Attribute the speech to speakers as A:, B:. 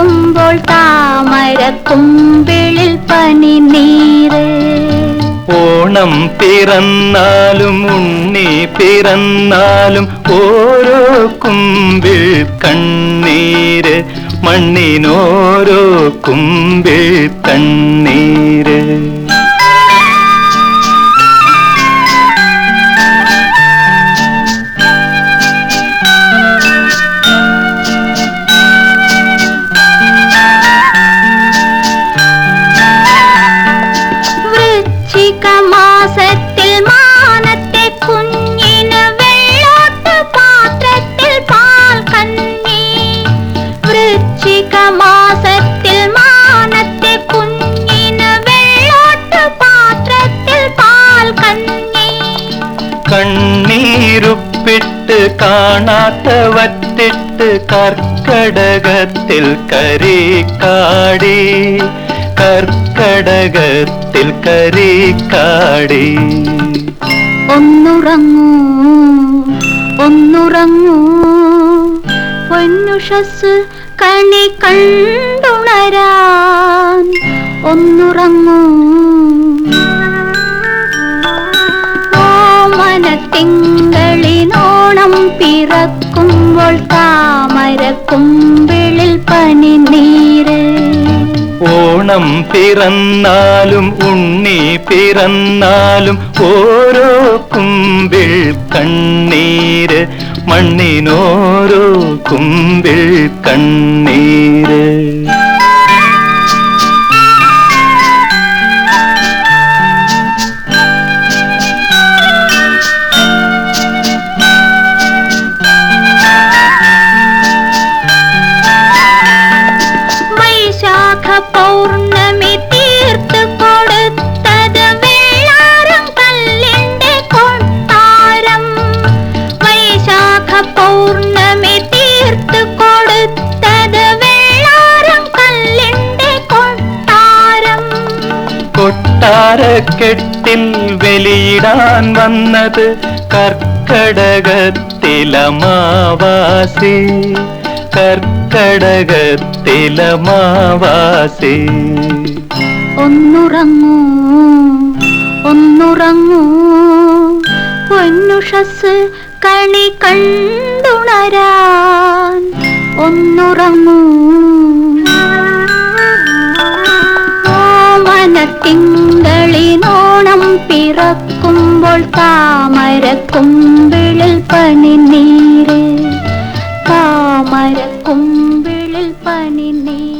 A: പിറക്കുമ്പോൾ താമര തുമ്പിളിൽ പനി നീര്.
B: ഓണം പിറന്നാലും ഉണ്ണി പിറന്നാലും ഓരോ കുമ്പിൽ കണ്ണീര്. മണ്ണിനോരോ കുമ്പിൽ കണ്ണീര്. കണ്ണീരുപ്പിട്ട് കാണാത്തവത്തിട്ട് കർക്കടകത്തിൽ കരീക്കാടി കർക്കടകത്തിൽ കരീക്കാടി
A: ഒന്നുറങ്ങൂ ഒന്നുറങ്ങൂ. പൊന്നുഷസ് കണി കണ്ടുണരാൻ. ഒന്നുറങ്ങൂ ഓമനത്തിങ്കളിനോണം പിറക്കുമ്പോൾ താമര കുമ്പിളിൽ പനി നീര്
B: ഓണം പിറന്നാലും ഉണ്ണി പിറന്നാലും ഓരോ കുമ്പിൾ കണ്ണീര്. മണ്ണിനോരോ കുമ്പിൾ കണ്ണീര്. കൊട്ടാരക്കെട്ടിൽ വെളിയിടാൻ വന്നത് കർക്കടകത്തിലമാവാസി. കർക്കടകത്തിലമാവാസി.
A: ഒന്നുറങ്ങൂ ഒന്നുറങ്ങൂ. പൊന്നുഷസ് കണി കണ്ടുണരാൻ ഒന്നുറങ്ങൂ. തുറക്കുമ്പോൾ താമരക്കുമ്പിളിൽ പനിനീര് പണി നീര്